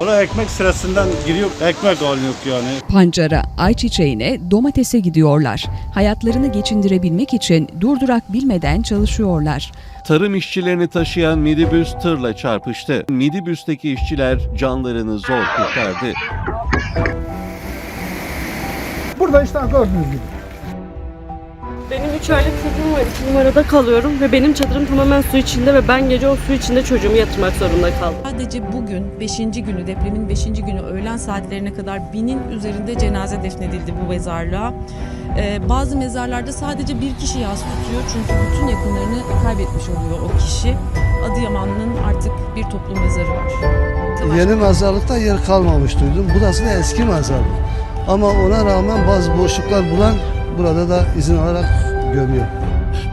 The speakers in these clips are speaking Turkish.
Oraya ekmek sırasından giriyor, ekmek alıyor yani. Pancara, ayçiçeğine, domatese gidiyorlar. Hayatlarını geçindirebilmek için durdurak bilmeden çalışıyorlar. Tarım işçilerini taşıyan minibüs tırla çarpıştı. Minibüsteki işçiler canlarını zor kurtardı. Burada işte gördüğünüz gibi. Benim 3 aylık çocuğum var. 2 numarada kalıyorum ve benim çadırım tamamen su içinde ve ben gece o su içinde çocuğumu yatırmak zorunda kaldım. Sadece bugün 5. günü depremin 5. günü öğlen saatlerine kadar binin üzerinde cenaze defnedildi bu mezarlığa. Ee, bazı mezarlarda sadece bir kişi yas tutuyor çünkü bütün yakınlarını kaybetmiş oluyor o kişi. Adıyaman'ın artık bir toplu mezarı var. Savaş- Yeni mezarlıkta yer kalmamış duydum. Burası da eski mezarlık. Ama ona rağmen bazı boşluklar bulan burada da izin alarak gömüyor.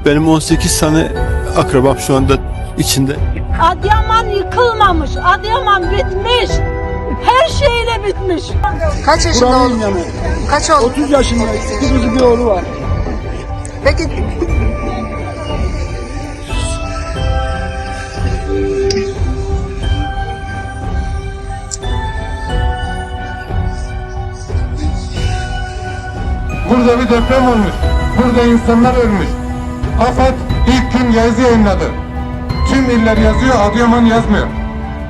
Benim 18 tane akrabam şu anda içinde. Adıyaman yıkılmamış. Adıyaman bitmiş. Her şeyle bitmiş. Kaç yaşında oğlum? Kaç oğlum? 30 yaşında. İki kızı bir oğlu var. Peki Burada bir deprem olmuş. Burada insanlar ölmüş. AFAD ilk gün yazı yayınladı. Tüm iller yazıyor, Adıyaman yazmıyor.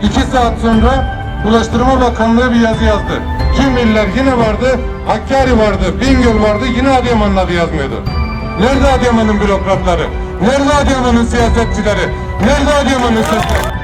İki saat sonra Ulaştırma Bakanlığı bir yazı yazdı. Tüm iller yine vardı, Hakkari vardı, Bingöl vardı, yine Adıyaman'ın adı yazmıyordu. Nerede Adıyaman'ın bürokratları? Nerede Adıyaman'ın siyasetçileri? Nerede Adıyaman'ın sesleri?